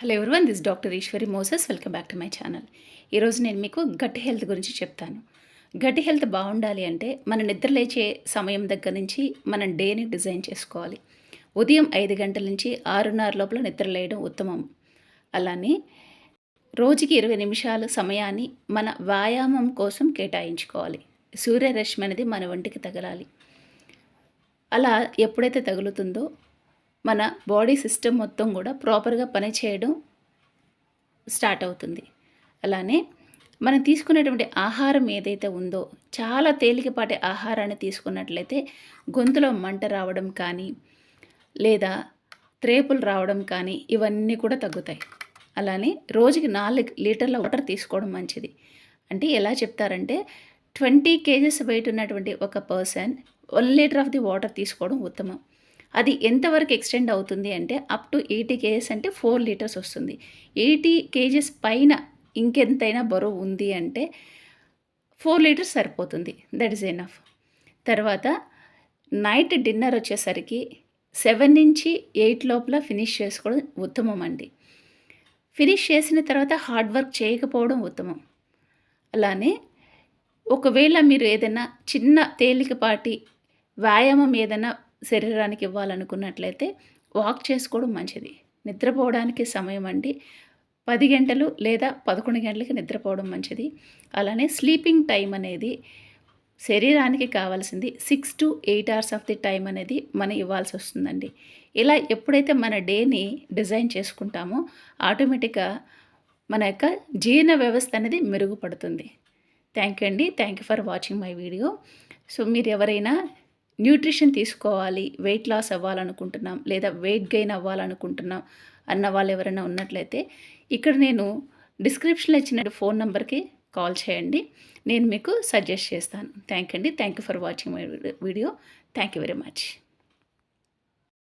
Hello everyone this doctor Eshwari Moses welcome back to my channel ఈరోజు నేను మీకు gut health గురించి చెప్తాను. గట్ హెల్త్ బాగుండాలి అంటే మన నిద్ర లేచే సమయం దగ్గర నుంచి మనం డేని డిజైన్ చేసుకోవాలి. ఉదయం ఐదు గంటల నుంచి ఆరున్నర లోపల నిద్ర లేయడం ఉత్తమం. అలానే రోజుకి ఇరవై నిమిషాలు సమయాన్ని మన వ్యాయామం కోసం కేటాయించుకోవాలి. సూర్యరశ్మి అనేది మన ఒంటికి తగలాలి. అలా ఎప్పుడైతే తగులుతుందో మన బాడీ సిస్టమ్ మొత్తం కూడా ప్రాపర్గా పనిచేయడం స్టార్ట్ అవుతుంది. అలానే మనం తీసుకునేటువంటి ఆహారం ఏదైతే ఉందో చాలా తేలికపాటి ఆహారాన్ని తీసుకున్నట్లయితే గొంతులో మంట రావడం కానీ లేదా త్రేపులు రావడం కానీ ఇవన్నీ కూడా తగ్గుతాయి. అలానే రోజుకి నాలుగు లీటర్ల వాటర్ తీసుకోవడం మంచిది. అంటే ఎలా చెప్తారంటే ట్వంటీ కేజెస్ వెయిట్ ఉన్నటువంటి ఒక person one litre of the water తీసుకోవడం ఉత్తమం. అది ఎంతవరకు ఎక్స్టెండ్ అవుతుంది అంటే అప్ టు ఎయిటీ కేజెస్ అంటే ఫోర్ లీటర్స్ వస్తుంది. ఎయిటీ కేజెస్ పైన ఇంకెంతైనా బరువు ఉంది అంటే ఫోర్ లీటర్స్ సరిపోతుంది. దట్ ఈస్ ఎనఫ్ తర్వాత నైట్ డిన్నర్ వచ్చేసరికి సెవెన్ నుంచి ఎయిట్ లోపల ఫినిష్ చేసుకోవడం ఉత్తమం అండి. ఫినిష్ చేసిన తర్వాత హార్డ్ వర్క్ చేయకపోవడం ఉత్తమం. అలానే ఒకవేళ మీరు ఏదైనా చిన్న తేలికపాటి వ్యాయామం ఏదైనా శరీరానికి ఇవ్వాలనుకున్నట్లయితే వాక్ చేసుకోవడం మంచిది. నిద్రపోవడానికి సమయం అండి. పది గంటలు లేదా పదకొండు గంటలకి నిద్రపోవడం మంచిది. అలానే స్లీపింగ్ టైం అనేది శరీరానికి కావాల్సింది. Six to eight hours of the time అనేది మనం ఇవ్వాల్సి వస్తుందండి. ఇలా ఎప్పుడైతే మన డేని డిజైన్ చేసుకుంటామో ఆటోమేటిక్గా మన యొక్క జీర్ణ వ్యవస్థ అనేది మెరుగుపడుతుంది. థ్యాంక్ యూ అండి. Thank you for watching my video. So మీరు ఎవరైనా న్యూట్రిషన్ తీసుకోవాలి వెయిట్ లాస్ అవ్వాలనుకుంటున్నాం లేదా వెయిట్ గెయిన్ అవ్వాలనుకుంటున్నాం అన్న వాళ్ళు ఎవరైనా ఉన్నట్లయితే ఇక్కడ నేను డిస్క్రిప్షన్లో ఇచ్చిన ఫోన్ నెంబర్కి కాల్ చేయండి. నేను మీకు సజెస్ట్ చేస్తాను. థ్యాంక్ అండి. Thank you for watching my video. Thank you very much.